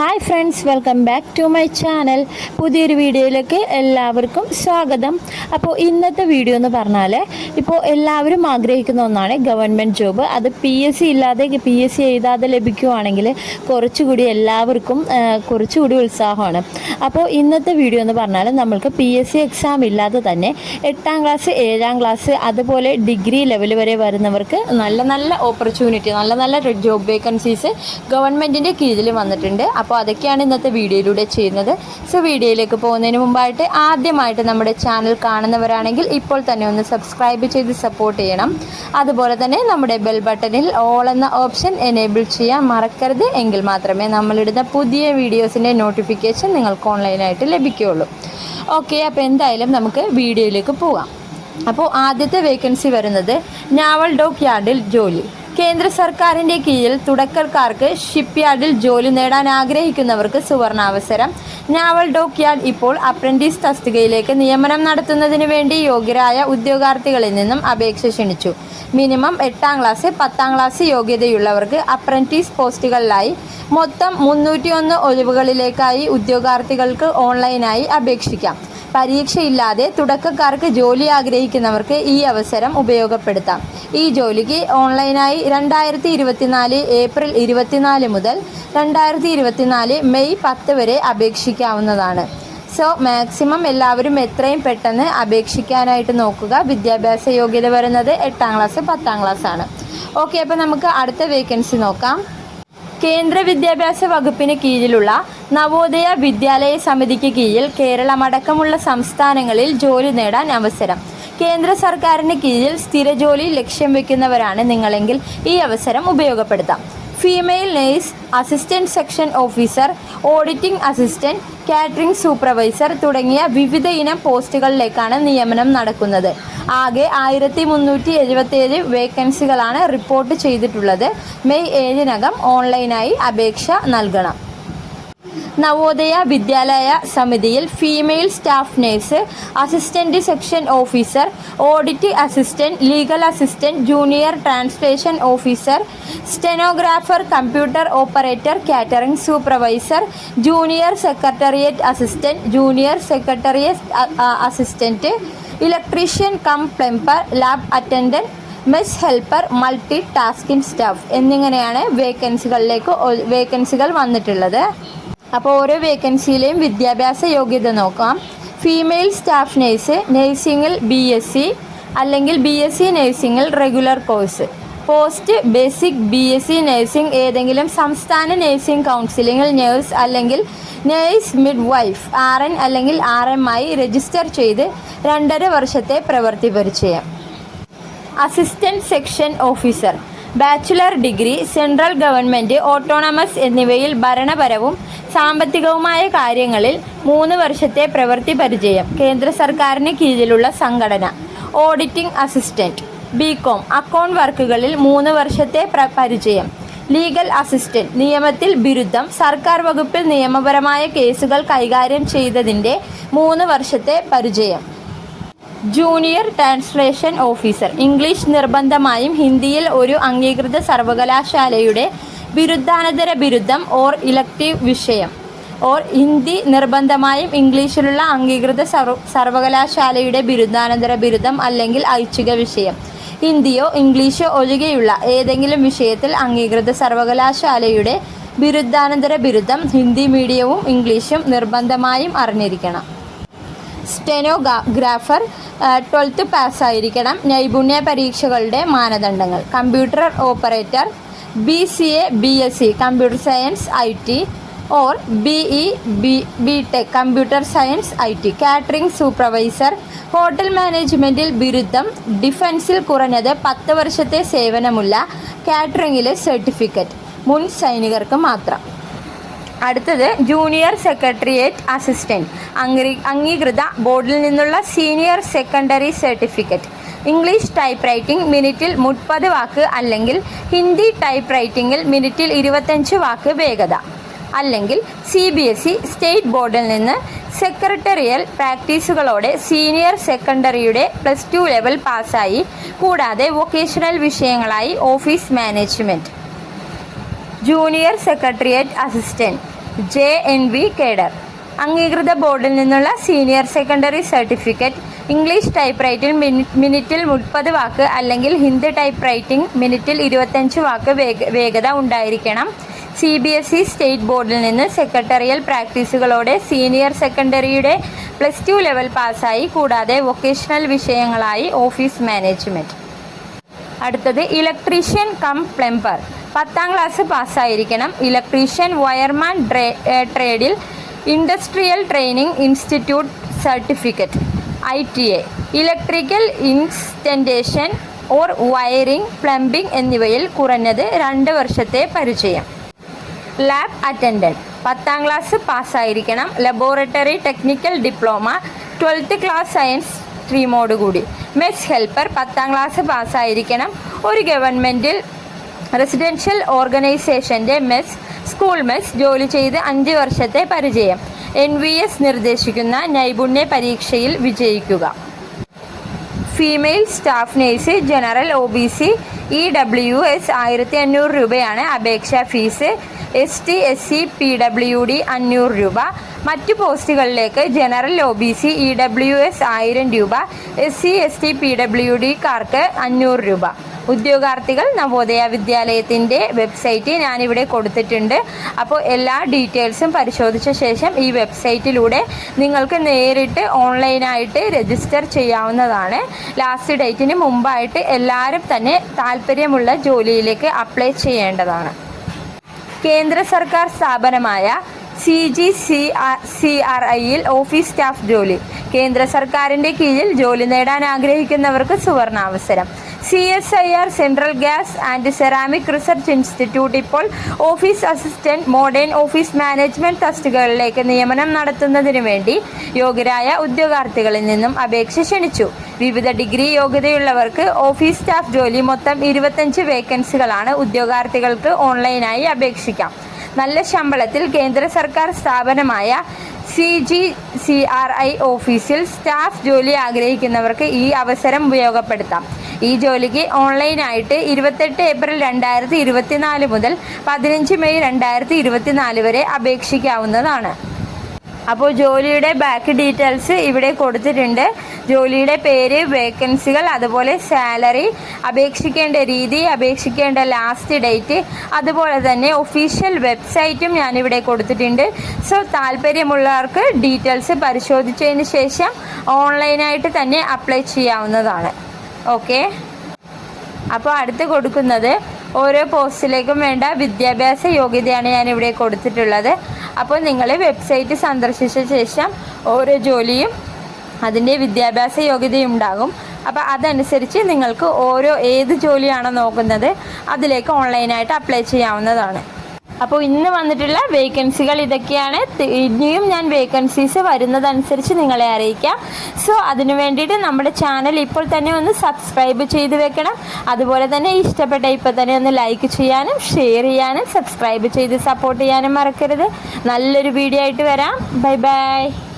Hi friends welcome back to my channel പുതിയൊരു വീഡിയോയിലേക്ക് എല്ലാവർക്കും സ്വാഗതം. അപ്പോൾ ഇന്നത്തെ വീഡിയോ എന്ന് പറഞ്ഞാൽ ഇപ്പോൾ എല്ലാവരും ആഗ്രഹിക്കുന്ന ഒന്നാണ് ഗവൺമെന്റ് ജോബ്. അത് പി എസ് സി ഇല്ലാതെ പി എസ് സി എഴുതാതെ ലഭിക്കുവാണെങ്കിൽ കുറച്ചുകൂടി എല്ലാവർക്കും കുറച്ചുകൂടി ഉത്സാഹമാണ്. അപ്പോൾ ഇന്നത്തെ വീഡിയോ എന്ന് പറഞ്ഞാൽ നമ്മൾക്ക് പി എസ് സി എക്സാം ഇല്ലാതെ തന്നെ എട്ടാം ക്ലാസ് ഏഴാം ക്ലാസ് അതുപോലെ ഡിഗ്രി ലെവൽ വരെ വരുന്നവർക്ക് നല്ല നല്ല ഓപ്പർച്യൂണിറ്റി നല്ല നല്ല ജോബ് വേക്കൻസീസ് ഗവൺമെന്റിന്റെ കീഴിൽ വന്നിട്ടുണ്ട്. അപ്പോൾ അതൊക്കെയാണ് ഇന്നത്തെ വീഡിയോയിലൂടെ ചെയ്യുന്നത്. സോ വീഡിയോയിലേക്ക് പോകുന്നതിന് മുമ്പായിട്ട് ആദ്യമായിട്ട് നമ്മുടെ ചാനൽ കാണുന്നവരാണെങ്കിൽ ഇപ്പോൾ തന്നെ ഒന്ന് സബ്സ്ക്രൈബ് ചെയ്ത് സപ്പോർട്ട് ചെയ്യണം. അതുപോലെ തന്നെ നമ്മുടെ ബെൽ ബട്ടണിൽ ഓൾ എന്ന ഓപ്ഷൻ എനേബിൾ ചെയ്യാൻ മറക്കരുത്. എങ്കിൽ മാത്രമേ നമ്മളിടുന്ന പുതിയ വീഡിയോസിന്റെ നോട്ടിഫിക്കേഷൻ നിങ്ങൾക്ക് ഓൺലൈനായിട്ട് ലഭിക്കുകയുള്ളൂ. ഓക്കെ അപ്പോൾ എന്തായാലും നമുക്ക് വീഡിയോയിലേക്ക് പോകാം. അപ്പോൾ ആദ്യത്തെ വേക്കൻസി വരുന്നത് നാവൽ ഡോക്ക് യാർഡിൽ ജോലി. കേന്ദ്ര സർക്കാരിന്റെ കീഴിൽ തുടക്കക്കാർക്ക് ഷിപ്പ് യാർഡിൽ ജോലി നേടാൻ ആഗ്രഹിക്കുന്നവർക്ക് സുവർണാവസരം. നാവൽ ഡോക്ക് യാർഡ് ഇപ്പോൾ അപ്രന്റീസ് തസ്തികയിലേക്ക് നിയമനം നടത്തുന്നതിന് വേണ്ടി യോഗ്യരായ ഉദ്യോഗാർത്ഥികളിൽ നിന്നും അപേക്ഷ ക്ഷണിച്ചു. മിനിമം എട്ടാം ക്ലാസ് പത്താം ക്ലാസ് യോഗ്യതയുള്ളവർക്ക് അപ്രന്റീസ് പോസ്റ്റുകളിലായി മൊത്തം മുന്നൂറ്റിയൊന്ന് ഒഴിവുകളിലേക്കായി ഉദ്യോഗാർത്ഥികൾക്ക് ഓൺലൈനായി അപേക്ഷിക്കാം. പരീക്ഷയില്ലാതെ തുടക്കക്കാർക്ക് ജോലി ആഗ്രഹിക്കുന്നവർക്ക് ഈ അവസരം ഉപയോഗപ്പെടുത്താം. ഈ ജോലിക്ക് ഓൺലൈനായി രണ്ടായിരത്തി ഇരുപത്തിനാല് ഏപ്രിൽ ഇരുപത്തിനാല് മുതൽ രണ്ടായിരത്തി ഇരുപത്തിനാല് മെയ് പത്ത് വരെ അപേക്ഷിക്കാവുന്നതാണ്. സോ മാക്സിമം എല്ലാവരും എത്രയും പെട്ടെന്ന് അപേക്ഷിക്കാനായിട്ട് നോക്കുക. വിദ്യാഭ്യാസ യോഗ്യത വരുന്നത് എട്ടാം ക്ലാസ് പത്താം ക്ലാസ് ആണ്. ഓക്കെ അപ്പോൾ നമുക്ക് അടുത്ത വേക്കൻസി നോക്കാം. കേന്ദ്ര വിദ്യാഭ്യാസ വകുപ്പിന് കീഴിലുള്ള നവോദയ വിദ്യാലയ സമിതിക്ക് കീഴിൽ കേരളമടക്കമുള്ള സംസ്ഥാനങ്ങളിൽ ജോലി നേടാൻ അവസരം. കേന്ദ്ര സർക്കാരിന് കീഴിൽ സ്ഥിരജോലി ലക്ഷ്യം വെക്കുന്നവരാണ് നിങ്ങളെങ്കിൽ ഈ അവസരം ഉപയോഗപ്പെടുത്താം. Female nurse assistant section officer auditing assistant catering supervisor തുടങ്ങിയ വിവിധ ഇനം പോസ്റ്റുകളിലേക്കാണ് നിയമനം നടക്കുന്നത്. ആകെ ആയിരത്തി മുന്നൂറ്റി എഴുപത്തിയേഴ് വേക്കൻസികളാണ് റിപ്പോർട്ട് ചെയ്തിട്ടുള്ളത്. മെയ് ഏഴിനകം ഓൺലൈനായി അപേക്ഷ നൽകണം. നവോദയ വിദ്യാലയ സമിതിയിൽ female staff nurse assistant section officer audit assistant legal assistant junior translation officer stenographer computer operator catering supervisor junior secretariat assistant junior secretariat assistant electrician cum plumber lab attendant mess helper multi tasking staff എന്നിങ്ങനെയാണ് വേക്കൻസികളിലേക്ക് വേക്കൻസികൾ വന്നിട്ടുള്ളത്. അപ്പോൾ ഓരോ വേക്കൻസിയിലെയും വിദ്യാഭ്യാസ യോഗ്യത നോക്കാം. Female staff nurse നേഴ്സിംഗിൽ ബി എസ് സി അല്ലെങ്കിൽ B S C നേഴ്സിംഗിൽ regular course post basic B S C nursing ഏതെങ്കിലും സംസ്ഥാന നേഴ്സിംഗ് കൗൺസിലിംഗിൽ നേഴ്സ് അല്ലെങ്കിൽ nurse midwife R N അല്ലെങ്കിൽ ആർ എം ആയി രജിസ്റ്റർ ചെയ്ത് രണ്ടര വർഷത്തെ പ്രവൃത്തി പരിചയം. Assistant section officer bachelor degree central government autonomous എന്നിവയിൽ ഭരണപരവും സാമ്പത്തികവുമായ കാര്യങ്ങളിൽ മൂന്ന് വർഷത്തെ പ്രവൃത്തി പരിചയം കേന്ദ്ര സർക്കാരിന് കീഴിലുള്ള സംഘടന ഓഡിറ്റിംഗ് അസിസ്റ്റന്റ് ബികോം അക്കൗണ്ട് വർക്കുകളിൽ മൂന്ന് വർഷത്തെ പ്ര- പരിചയം ലീഗൽ അസിസ്റ്റന്റ് നിയമത്തിൽ ബിരുദം സർക്കാർ വകുപ്പിൽ നിയമപരമായ കേസുകൾ കൈകാര്യം ചെയ്തതിന്റെ മൂന്ന് വർഷത്തെ പരിചയം. Junior translation officer. ഇംഗ്ലീഷ് നിർബന്ധമായും ഹിന്ദിയിൽ ഒരു അംഗീകൃത സർവകലാശാലയുടെ ബിരുദാനന്തര ബിരുദം ഓർ ഇലക്റ്റീവ് വിഷയം. ഓർ ഹിന്ദി നിർബന്ധമായും ഇംഗ്ലീഷിലുള്ള അംഗീകൃത സർവ സർവകലാശാലയുടെ ബിരുദാനന്തര ബിരുദം അല്ലെങ്കിൽ ഐച്ഛിക വിഷയം. ഹിന്ദിയോ ഇംഗ്ലീഷോ ഒഴികെയുള്ള ഏതെങ്കിലും വിഷയത്തിൽ അംഗീകൃത സർവകലാശാലയുടെ ബിരുദാനന്തര ബിരുദം ഹിന്ദി മീഡിയവും ഇംഗ്ലീഷും നിർബന്ധമായും അറിഞ്ഞിരിക്കണം. സ്റ്റെനോഗ്രാഫർ ട്വൽത്ത് പാസ്സായിരിക്കണം നൈപുണ്യ പരീക്ഷകളുടെ മാനദണ്ഡങ്ങൾ. Computer operator B C A B S C computer science I T or B E B B tech computer science I T catering supervisor hotel മാനേജ്മെന്റിൽ ബിരുദം ഡിഫൻസിൽ കുറഞ്ഞത് പത്ത് വർഷത്തെ സേവനമുള്ള കാറ്ററിംഗിലെ സർട്ടിഫിക്കറ്റ് മുൻ സൈനികർക്ക് മാത്രം. അടുത്തത് ജൂനിയർ സെക്രട്ടേറിയറ്റ് അസിസ്റ്റന്റ് അംഗീ അംഗീകൃത ബോർഡിൽ നിന്നുള്ള senior secondary certificate. English type writing മിനിറ്റിൽ മുപ്പത് വാക്ക് അല്ലെങ്കിൽ ഹിന്ദി ടൈപ്പ് റൈറ്റിംഗിൽ മിനിറ്റിൽ ഇരുപത്തഞ്ച് വാക്ക് വേഗത. അല്ലെങ്കിൽ C B S E state ബോർഡിൽ നിന്ന് സെക്രട്ടറിയൽ പ്രാക്ടീസുകളോടെ സീനിയർ സെക്കൻഡറിയുടെ പ്ലസ് ടു ലെവൽ പാസ്സായി കൂടാതെ vocational വിഷയങ്ങളായി office management junior secretariat assistant J N V cadre. അംഗീകൃത ബോർഡിൽ നിന്നുള്ള senior secondary certificate English type writing മിനിറ്റിൽ മുപ്പത് വാക്ക് അല്ലെങ്കിൽ ഹിന്ദി ടൈപ്പ് റൈറ്റിംഗ് മിനിറ്റിൽ ഇരുപത്തഞ്ച് വാക്ക് വേഗ വേഗത ഉണ്ടായിരിക്കണം. C B S E state ബോർഡിൽ നിന്ന് സെക്രട്ടറിയൽ പ്രാക്ടീസുകളോടെ സീനിയർ സെക്കൻഡറിയുടെ പ്ലസ് ടു ലെവൽ പാസ്സായി കൂടാതെ വൊക്കേഷണൽ വിഷയങ്ങളായി ഓഫീസ് മാനേജ്മെന്റ് അടുത്തത് ഇലക്ട്രീഷ്യൻ കം പ്ലംബർ. പത്താം ക്ലാസ് പാസ്സായിരിക്കണം. Electrician wireman ട്രേഡിൽ industrial training institute certificate I T A electrical installation or wiring plumbing എന്നിവയിൽ കുറഞ്ഞത് രണ്ട് വർഷത്തെ പരിചയം. ലാബ് അറ്റൻഡന്റ് പത്താം class പാസ്സായിരിക്കണം. Laboratory technical diploma twelfth class science സ്ട്രീമോട് കൂടി മെസ് ഹെൽപ്പർ പത്താം ക്ലാസ് പാസ്സായിരിക്കണം. ഒരു ഗവൺമെന്റിൽ റെസിഡൻഷ്യൽ ഓർഗനൈസേഷന്റെ മെസ് സ്കൂൾ മെസ് ജോലി ചെയ്ത് അഞ്ച് വർഷത്തെ പരിചയം. എൻ വി എസ് നിർദ്ദേശിക്കുന്ന നൈപുണ്യ പരീക്ഷയിൽ വിജയിക്കുക. Female staff nurse general O B C E W S ആയിരത്തി അഞ്ഞൂറ് രൂപയാണ് അപേക്ഷാ fees. S T S C P W D അഞ്ഞൂറ് രൂപ. മറ്റു പോസ്റ്റുകളിലേക്ക് general O B C E W S ആയിരം രൂപ. S C S T P W ഡിക്കാർക്ക് അഞ്ഞൂറ് രൂപ. ഉദ്യോഗാർത്ഥികൾ നവോദയ വിദ്യാലയത്തിന്റെ വെബ്സൈറ്റ് ഞാനിവിടെ കൊടുത്തിട്ടുണ്ട്. അപ്പോൾ എല്ലാ ഡീറ്റെയിൽസും പരിശോധിച്ച ശേഷം ഈ വെബ്സൈറ്റിലൂടെ നിങ്ങൾക്ക് നേരിട്ട് ഓൺലൈനായിട്ട് രജിസ്റ്റർ ചെയ്യാവുന്നതാണ്. ലാസ്റ്റ് ഡേറ്റിന് മുമ്പായിട്ട് എല്ലാവരും തന്നെ താല്പര്യമുള്ള ജോലിയിലേക്ക് അപ്ലൈ ചെയ്യേണ്ടതാണ്. കേന്ദ്ര സർക്കാർ സ്ഥാപനമായ C G C R C R ഐയിൽ ഓഫീസ് സ്റ്റാഫ് ജോലി. കേന്ദ്ര സർക്കാരിന്റെ കീഴിൽ ജോലി നേടാൻ ആഗ്രഹിക്കുന്നവർക്ക് സുവർണാവസരം. C S I R central gas and ceramic research institute ഇപ്പോൾ office assistant modern office management തസ്റ്റുകളിലേക്ക് നിയമനം നടത്തുന്നതിന് വേണ്ടി യോഗ്യരായ ഉദ്യോഗാർത്ഥികളിൽ നിന്നും അപേക്ഷ ക്ഷണിച്ചു. വിവിധ ഡിഗ്രി യോഗ്യതയുള്ളവർക്ക് ഓഫീസ് സ്റ്റാഫ് ജോലി മൊത്തം ഇരുപത്തഞ്ച് വേക്കൻസികളാണ് ഉദ്യോഗാർത്ഥികൾക്ക് ഓൺലൈനായി അപേക്ഷിക്കാം. നല്ല ശമ്പളത്തിൽ കേന്ദ്ര സർക്കാർ സ്ഥാപനമായ C G C R I ഓഫീസിൽ സ്റ്റാഫ് ജോലി ആഗ്രഹിക്കുന്നവർക്ക് ഈ അവസരം ഉപയോഗപ്പെടുത്താം. ഈ ജോലിക്ക് ഓൺലൈനായിട്ട് ഇരുപത്തെട്ട് ഏപ്രിൽ രണ്ടായിരത്തി ഇരുപത്തിനാല് മുതൽ പതിനഞ്ച് മെയ് രണ്ടായിരത്തി ഇരുപത്തിനാല് വരെ അപേക്ഷിക്കാവുന്നതാണ്. അപ്പോൾ ജോലിയുടെ ബാക്ക് ഡീറ്റെയിൽസ് ഇവിടെ കൊടുത്തിട്ടുണ്ട്. ജോലിയുടെ പേര് വേക്കൻസികൾ അതുപോലെ സാലറി അപേക്ഷിക്കേണ്ട രീതി അപേക്ഷിക്കേണ്ട ലാസ്റ്റ് ഡേറ്റ് അതുപോലെ തന്നെ ഒഫീഷ്യൽ വെബ്സൈറ്റും ഞാനിവിടെ കൊടുത്തിട്ടുണ്ട്. സോ താല്പര്യമുള്ളവർക്ക് ഡീറ്റെയിൽസ് പരിശോധിച്ചതിന് ശേഷം ഓൺലൈനായിട്ട് തന്നെ അപ്ലൈ ചെയ്യാവുന്നതാണ്. ഓക്കെ. അപ്പോൾ അടുത്ത് കൊടുക്കുന്നത് ഓരോ പോസ്റ്റിലേക്കും വേണ്ട വിദ്യാഭ്യാസ യോഗ്യതയാണ് ഞാൻ ഇവിടെ കൊടുത്തിട്ടുള്ളത്. അപ്പോൾ നിങ്ങൾ വെബ്സൈറ്റ് സന്ദർശിച്ച ശേഷം ഓരോ ജോലിയും അതിന്റെ വിദ്യാഭ്യാസ യോഗ്യതയും ഉണ്ടാകും. അപ്പോൾ അതനുസരിച്ച് നിങ്ങൾക്ക് ഓരോ ഏത് ജോലിയാണോ നോക്കുന്നത് അതിലേക്ക് ഓൺലൈനായിട്ട് അപ്ലൈ ചെയ്യാവുന്നതാണ്. അപ്പോൾ ഇന്ന് വന്നിട്ടുള്ള വേക്കൻസികൾ ഇതൊക്കെയാണ്. ഇനിയും ഞാൻ വേക്കൻസീസ് വരുന്നതനുസരിച്ച് നിങ്ങളെ അറിയിക്കാം. സോ അതിനു വേണ്ടിയിട്ട് നമ്മുടെ ചാനൽ ഇപ്പോൾ തന്നെ ഒന്ന് സബ്സ്ക്രൈബ് ചെയ്ത് വെക്കണം. അതുപോലെ തന്നെ ഇഷ്ടപ്പെട്ട ഇപ്പോൾ തന്നെ ഒന്ന് ലൈക്ക് ചെയ്യാനും ഷെയർ ചെയ്യാനും സബ്സ്ക്രൈബ് ചെയ്ത് സപ്പോർട്ട് ചെയ്യാനും മറക്കരുത്. നല്ലൊരു വീഡിയോ ആയിട്ട് വരാം. Bye bye